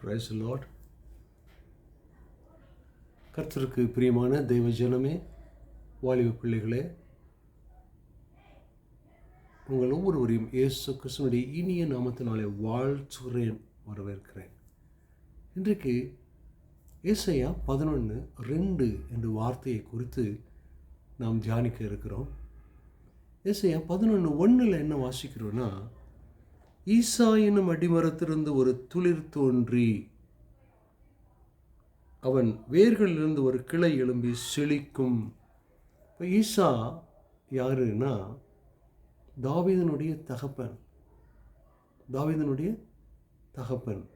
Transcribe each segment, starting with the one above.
Price Lord கர்த்தருக்கு பிரியமான தெய்வ ஜனமே வாலிப பிள்ளைகளே உங்கள் ஒவ்வொருவரையும் இயேசு கிருஷ்ணனுடைய இனிய நாமத்தினாலே வாழ்த்துகிறேன் வரவேற்கிறேன். இன்றைக்கு ஏசையா பதினொன்று ரெண்டு என்ற வார்த்தையை குறித்து நாம் தியானிக்க இருக்கிறோம். ஏசையா பதினொன்று ஒன்றில் என்ன வாசிக்கிறோன்னா ஈசா என்னும் அடிமரத்திலிருந்து ஒரு துளிர் தோன்றி அவன் வேர்களிலிருந்து ஒரு கிளை எழும்பி செழிக்கும். இப்போ ஈசா யாருன்னா? தாவீதனுடைய தகப்பன். தாவீதனுடைய தகப்பன்.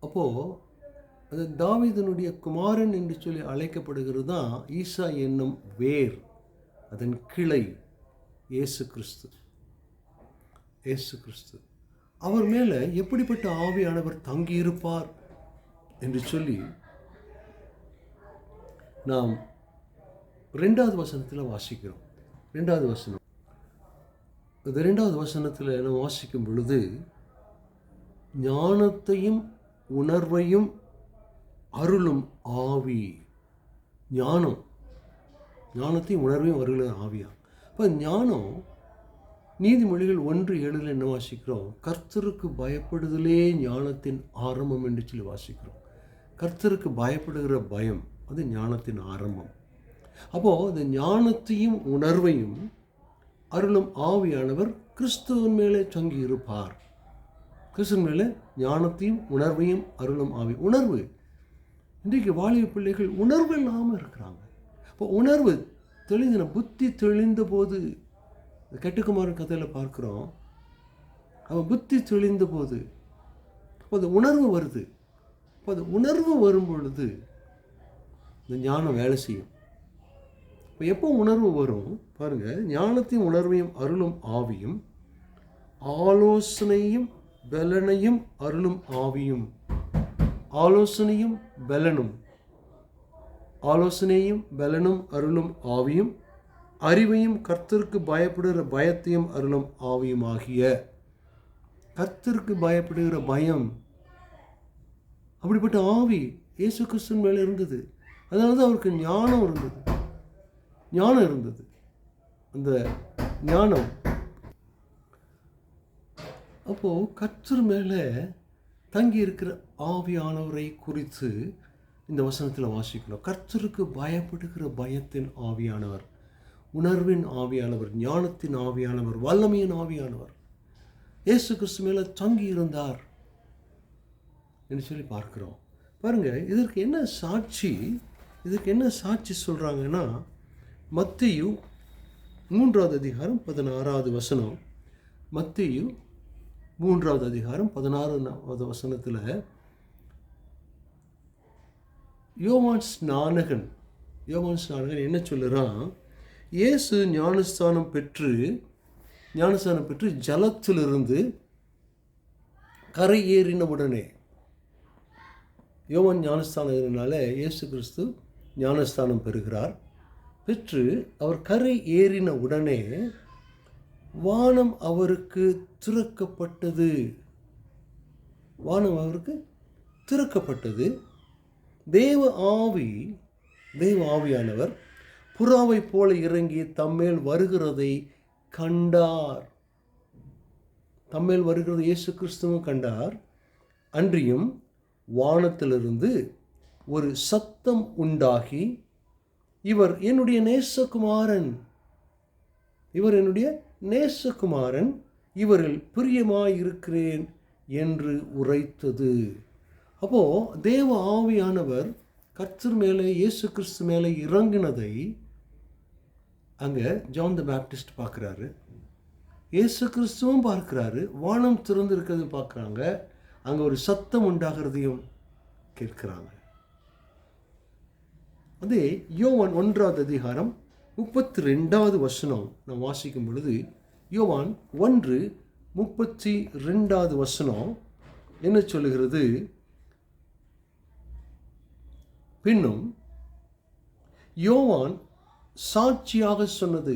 அப்போது அது தாவீதனுடைய குமாரன் என்று சொல்லி அழைக்கப்படுகிறது தான் ஈசா என்னும் வேர். அதன் கிளை இயேசு கிறிஸ்து. இயேசு கிறிஸ்து. அவர் மேலே எப்படிப்பட்ட ஆவியானவர் தங்கியிருப்பார் என்று சொல்லி நாம் ரெண்டாவது வசனத்தில் வாசிக்கிறோம். ரெண்டாவது வசனம். இந்த ரெண்டாவது வசனத்தில் நாம் வாசிக்கும் பொழுது ஞானத்தையும் உணர்வையும் அருளும் ஆவி. ஞானம். ஞானத்தையும் உணர்வையும் வருகிறது ஆவியா? இப்போ ஞானம் நீதிமொழிகள் ஒன்று ஏழில் என்ன வாசிக்கிறோம்? கர்த்தருக்கு பயப்படுதலே ஞானத்தின் ஆரம்பம் என்று சொல்லி வாசிக்கிறோம். கர்த்தருக்கு பயப்படுகிற பயம் அது ஞானத்தின் ஆரம்பம். அப்போது இந்த ஞானத்தையும் உணர்வையும் அருளும் ஆவியானவர் கிறிஸ்துவன் மேலே தங்கி இருப்பார். கிறிஸ்துவன் மேலே ஞானத்தையும் உணர்வையும் அருளும் ஆவி. உணர்வு. இன்றைக்கு வாலிப பிள்ளைகள் உணர்வு இல்லாமல் இருக்கிறாங்க. இப்போ உணர்வு தெளிந்த புத்தி தெளிந்த போது இந்த கெட்டுக்குமாரன் கதையில் பார்க்குறோம். அவன் புத்தி தெளிந்த போது அப்போ அந்த உணர்வு வருது. அப்போ அந்த உணர்வு வரும் பொழுது இந்த ஞானம் வேலை செய்யும். இப்போ எப்போ உணர்வு வரும்? பாருங்கள் ஞானத்தையும் உணர்வையும் அருளும் ஆவியும் ஆலோசனையும் பலனையும் அருளும் ஆவியும் ஆலோசனையும் பலனும். ஆலோசனையும் பலனும் அருளும் ஆவியும் அறிவையும் கர்த்தருக்கு பயப்படுகிற பயத்தையும் அருளும் ஆவியும் ஆகிய கர்த்தருக்கு பயப்படுகிற பயம். அப்படிப்பட்ட ஆவி இயேசு கிறிஸ்தன் மேலே இருந்தது. அதனால தான் அவருக்கு ஞானம் இருந்தது. ஞானம் இருந்தது. அந்த ஞானம். அப்போது கர்த்தர் மேலே தங்கி இருக்கிற ஆவியானவரை குறித்து இந்த வசனத்தில் வாசிக்கணும். கர்த்தருக்கு பயப்படுகிற பயத்தின் ஆவியானவர் உணர்வின் ஆவியானவர் ஞானத்தின் ஆவியானவர் வல்லமையின் ஆவியானவர். இயேசு கிறிஸ்து மேலே தங்கி இருந்தார் என்று சொல்லி பார்க்குறோம். பாருங்க இதற்கு என்ன சாட்சி இதுக்கு என்ன சாட்சி சொல்கிறாங்கன்னா மத்தியு மூன்றாவது அதிகாரம் பதினாறாவது வசனம். மத்தியு மூன்றாவது அதிகாரம் பதினாறாவது வசனத்தில் யோவான் ஸ்நானகன் யோவான் ஸ்நானகன் என்ன சொல்லுறான்? இயேசு ஞானஸ்தானம் பெற்று ஞானஸ்தானம் பெற்று ஜலத்திலிருந்து கரை ஏறின உடனே யோவான் ஞானஸ்தானத்தினால இயேசு கிறிஸ்து ஞானஸ்தானம் பெறுகிறார். பெற்று அவர் கரை ஏறின உடனே வானம் அவருக்கு திறக்கப்பட்டது. வானம் அவருக்கு திறக்கப்பட்டது. தேவ ஆவி தேவ ஆவியானவர் புறாவை போல இறங்கி தம்மேல் வருகிறதை கண்டார். தம்மேல் வருகிறது இயேசு கிறிஸ்துவும் கண்டார். அன்றியும் வானத்திலிருந்து ஒரு சத்தம் உண்டாகி இவர் என்னுடைய நேசகுமாரன் இவர் என்னுடைய நேசகுமாரன் இவரில் பிரியமாயிருக்கிறேன் என்று உரைத்தது. அப்போது தேவ ஆவியானவர் கர்த்தர் மேலே இயேசு கிறிஸ்து மேலே இறங்கினதை அங்கே ஜான் த பேப்டிஸ்ட் பார்க்குறாரு. இயேசு கிறிஸ்துவும் பார்க்குறாரு. வானம் திறந்திருக்கிறது பார்க்குறாங்க. அங்கே ஒரு சத்தம் உண்டாகிறதையும் கேட்குறாங்க. அதே யோவான் ஒன்றாவது அதிகாரம் முப்பத்தி ரெண்டாவது வசனம் நாம் வாசிக்கும் பொழுது யோவான் ஒன்று முப்பத்தி ரெண்டாவது வசனம் என்ன சொல்லுகிறது? பின்னும் யோவான் சாட்சியாக சொன்னது.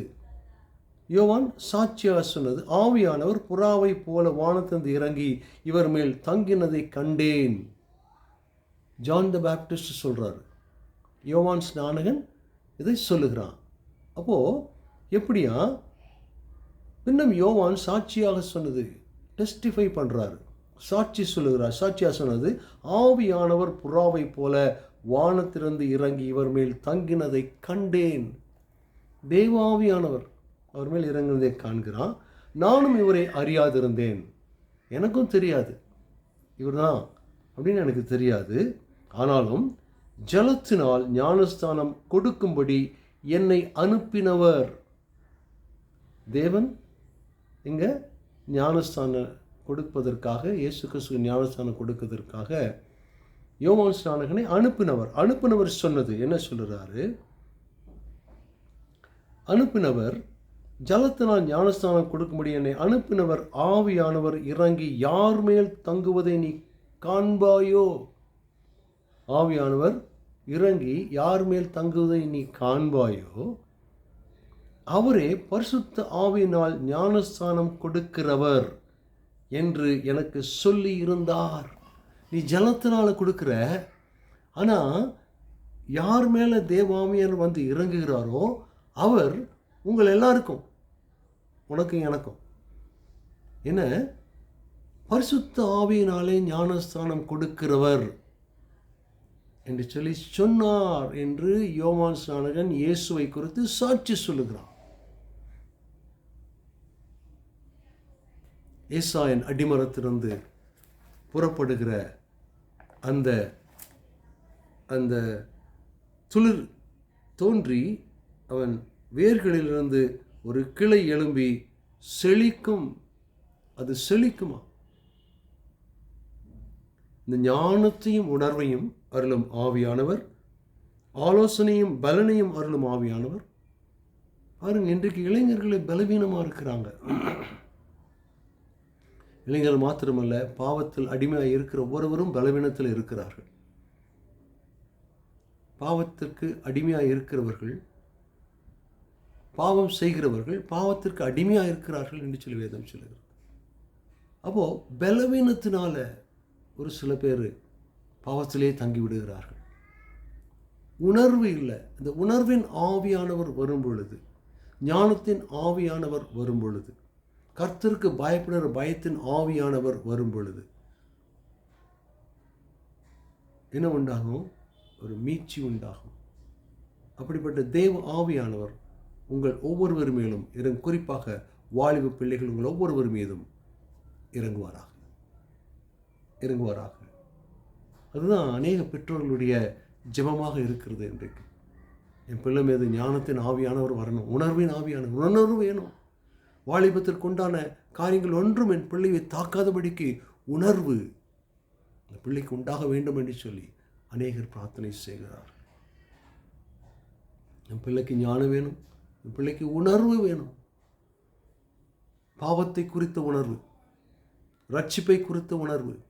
யோவான் சாட்சியாக சொன்னது ஆவியானவர் புறாவை போல வானத்திலிருந்து இறங்கி இவர் மேல் தங்கினதை கண்டேன். ஜான் த பேப்டிஸ்ட் சொல்கிறாரு யோவான் ஸ்நானகன் இதை சொல்லுகிறான். அப்போது எப்படியா? இன்னும் யோவான் சாட்சியாக சொன்னது டெஸ்டிஃபை பண்ணுறாரு சாட்சி சொல்லுகிறார் சாட்சியாக சொன்னது ஆவியானவர் புறாவை போல வானத்திலிருந்து இறங்கி இவர் மேல் தங்கினதை கண்டேன். தெய்வாவியானவர் அவர் மேல் இறங்கினதை காண்கிறான் நானும் இவரை அறியாதிருந்தேன். எனக்கும் தெரியாது. இவர்தான் அப்படின்னு எனக்கு தெரியாது. ஆனாலும் ஜலத்தினால் ஞானஸ்தானம் கொடுக்கும்படி என்னை அனுப்பினவர். தேவன் இங்கே ஞானஸ்தானம் கொடுப்பதற்காக இயேசு கிறிஸ்து ஞானஸ்தானம் கொடுப்பதற்காக யோவான் ஸ்நானகனை அனுப்பினவர். அனுப்பினவர் சொன்னது என்ன சொல்கிறாரு அனுப்பினவர் ஜலத்தினால் ஞானஸ்தானம் கொடுக்கும்படி என்னை அனுப்பினவர் ஆவியானவர் இறங்கி யார் மேல் தங்குவதை நீ காண்பாயோ? ஆவியானவர் இறங்கி யார் மேல் தங்குவதை நீ காண்பாயோ? அவரே பரிசுத்த ஆவியினால் ஞானஸ்தானம் கொடுக்கிறவர் என்று எனக்கு சொல்லி இருந்தார் நீ ஜலத்தினால் கொடுக்குற ஆனால் யார் மேலே தேவாமியர் வந்து இறங்குகிறாரோ அவர் உங்கள் எல்லாருக்கும் உனக்கும் எனக்கும். என்ன? பரிசுத்த ஆவியினாலே ஞானஸ்தானம் கொடுக்கிறவர் என்று சொல்லி சொன்னார் என்று யோவான் ஸ்நானகன் இயேசுவை குறித்து சாட்சி சொல்லுகிறான். ஏசாயன் அடிமரத்திலிருந்து புறப்படுகிற அந்த அந்த துளிர் தோன்றி அவன் வேர்களிலிருந்து ஒரு கிளை எழும்பி செழிக்கும் அது செழிக்குமா? இந்த ஞானத்தையும் உணர்வையும் அருளும் ஆவியானவர் ஆலோசனையும் பலனையும் அருளும் ஆவியானவர். பாருங்க இன்றைக்கு இளைஞர்களை பலவீனமாக இருக்கிறாங்க. இளைஞர்கள் மாத்திரமல்ல பாவத்தில் அடிமையாக இருக்கிற ஒவ்வொருவரும் பலவீனத்தில் இருக்கிறார்கள். பாவத்திற்கு அடிமையாக இருக்கிறவர்கள் பாவம் செய்கிறவர்கள் பாவத்திற்கு அடிமையாக இருக்கிறார்கள் என்று சொல்லி வேதம் சொல்லுகிறது. அப்போது பலவீனத்தினால ஒரு சில பேர் பாவத்திலே தங்கி விடுகிறார்கள். உணர்வு இல்லை. இந்த உணர்வின் ஆவியானவர் வரும் பொழுது ஞானத்தின் ஆவியானவர் வரும் பொழுது கர்த்தருக்கு பயப்படுகிற பயத்தின் ஆவியானவர் வரும் பொழுது என்ன உண்டாகும்? ஒரு மீட்சி உண்டாகும். அப்படிப்பட்ட தேவ ஆவியானவர் உங்கள் ஒவ்வொருவர் மேலும் இறங் குறிப்பாக வாலிப பிள்ளைகள் உங்கள் ஒவ்வொருவர் மீதும் இறங்குவாராக. இறங்குவாராக. அதுதான் அநேக பெற்றோர்களுடைய ஜெபமாக இருக்கிறது இன்றைக்கு. என் பிள்ளை மீது ஞானத்தின் ஆவியானவர் வரணும் உணர்வின் ஆவியானவர் உணர்வு வேணும். வாலிபத்திற்கு உண்டான காரியங்கள் ஒன்றும் என் பிள்ளையை தாக்காதபடிக்கு உணர்வு. அந்த பிள்ளைக்கு உண்டாக வேண்டும் என்று சொல்லி அநேகர் பிரார்த்தனை செய்கிறார். என் பிள்ளைக்கு ஞானம் வேணும். என் பிள்ளைக்கு உணர்வு வேணும். பாவத்தை குறித்த உணர்வு. ரட்சிப்பை குறித்த உணர்வு.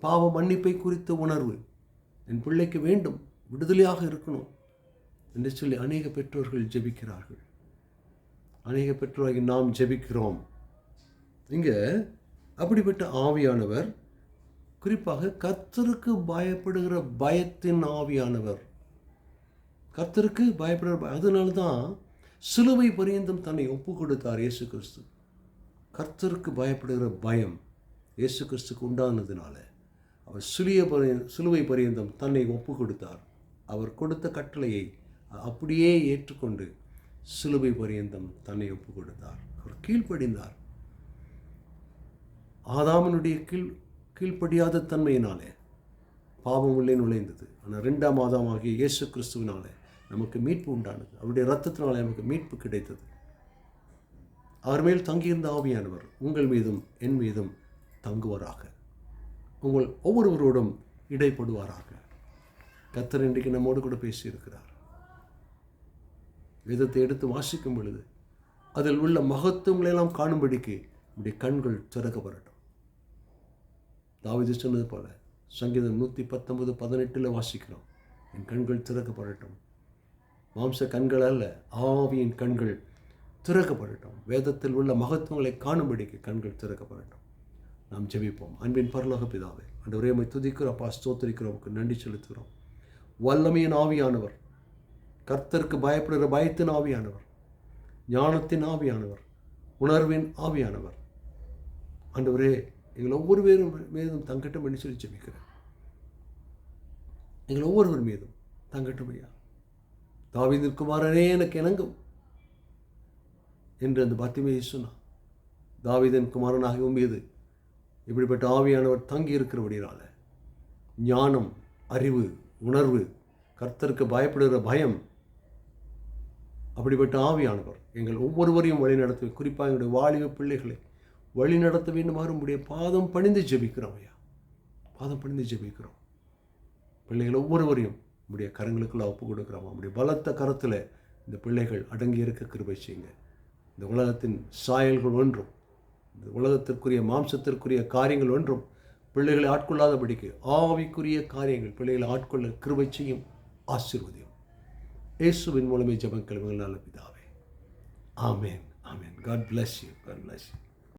பாவ மன்னிப்பை குறித்த உணர்வு. என் பிள்ளைக்கு வேண்டும். விடுதலையாக இருக்கணும். என்று சொல்லி அநேக பெற்றோர்கள் ஜெபிக்கிறார்கள். அநேக பெற்றோராகி நாம் ஜெபிக்கிறோம். இங்கே அப்படிப்பட்ட ஆவியானவர் குறிப்பாக கர்த்தருக்கு பயப்படுகிற பயத்தின் ஆவியானவர். கர்த்தருக்கு பயப்படுகிற அதனால தான் சிலுவை பரியந்தம் தன்னை ஒப்பு கொடுத்தார் இயேசு கிறிஸ்து கர்த்தருக்கு பயப்படுகிற பயம் இயேசு கிறிஸ்துக்கு உண்டானதுனால அவர் சிலிய பரிய சிலுவை பரியந்தம் தன்னை ஒப்பு கொடுத்தார் அவர் கொடுத்த கட்டளையை அப்படியே ஏற்றுக்கொண்டு சிலுவை பரியந்தம் தன்னை ஒப்பு கொடுத்தார். அவர் கீழ்ப்படிந்தார். ஆதாமனுடைய கீழ் கீழ்ப்படியாத தன்மையினாலே பாவம் உள்ளே நுழைந்தது. ஆனால் ரெண்டாம் ஆகிய இயேசு கிறிஸ்துவினாலே நமக்கு மீட்பு உண்டானது. அவருடைய ரத்தத்தினாலே நமக்கு மீட்பு கிடைத்தது. அவர் மேல் தங்கியிருந்த ஆவியானவர் உங்கள் மீதும் என் மீதும் தங்குவாராக. உங்கள் ஒவ்வொருவரோடும் இடைப்படுவாராக. கத்தர் இன்றைக்கு நம்மோடு கூட பேசியிருக்கிறார். வேதத்தை எடுத்து வாசிக்கும் பொழுது அதில் உள்ள மகத்துவங்களெல்லாம் காணும்படிக்கு நம்முடைய கண்கள் திறக்கப்படட்டும். தாவீது சொன்னது போல சங்கீதம் நூற்றி பத்தொன்பது பதினெட்டில் வாசிக்கிறோம். என் கண்கள் திறக்கப்படட்டும். மாம்ச கண்கள் அல்ல ஆவியின் கண்கள் திறக்கப்படட்டும். வேதத்தில் உள்ள மகத்துவங்களை காணும்படிக்கு கண்கள் திறக்கப்படட்டும். நாம் ஜெபிப்போம். அன்பின் பரலோக பிதாவே அந்த உரையமை துதிக்கிறோம் அப்பா ஸ்தோத்திரிக்கிறோம் நன்றி செலுத்துகிறோம். வல்லமையின் ஆவியானவர் கர்த்தருக்கு பயப்படுகிற பயத்தின் ஆவியானவர் ஞானத்தின் ஆவியானவர் உணர்வின் ஆவியானவர். ஆண்டவரே எங்கள் ஒவ்வொரு பேரும் மீதும் தங்கட்டும் என்று சொல்லி ஜெபிக்கிறேன். எங்கள் ஒவ்வொருவர் மீதும் தங்கட்டும் ஐயா. தாவீதின் குமாரனே எனக்கு இணங்கும் என்று அந்த பத்திமையை சொன்னான். தாவிதன் குமாரனாகவும் மீது இப்படிப்பட்ட ஆவியானவர் தங்கி இருக்கிறபடினால ஞானம் அறிவு உணர்வு கர்த்தருக்கு பயப்படுகிற பயம் அப்படிப்பட்ட ஆவியானவர் எங்கள் ஒவ்வொருவரையும் வழி நடத்த குறிப்பாக எங்களுடைய வாலிப பிள்ளைகளை வழி நடத்த வேண்டுமாறு உடைய பாதம் பணிந்து ஜெபிக்கிறோம் ஐயா. பாதம் பணிந்து ஜெபிக்கிறோம். பிள்ளைகள் ஒவ்வொருவரையும் உடைய கரங்களுக்குள்ள ஒப்பு கொடுக்குறோம். உடைய பலத்த கரத்தில் இந்த பிள்ளைகள் அடங்கி இருக்க கிருபை செய்யுங்க. இந்த உலகத்தின் சாயல்கள் ஒன்றும் இந்த உலகத்திற்குரிய மாம்சத்திற்குரிய காரியங்கள் ஒன்றும் பிள்ளைகளை ஆட்கொள்ளாதபடிக்கு ஆவிக்குரிய காரியங்கள் பிள்ளைகளை ஆட்கொள்ள கிருபை செய்யும் ஆசீர்வதியும். இயேசுவின் மூலமே ஜபம் ஜெபங்கள் நல்ல பிதாவே. ஆமேன் ஆமேன். God bless you God bless you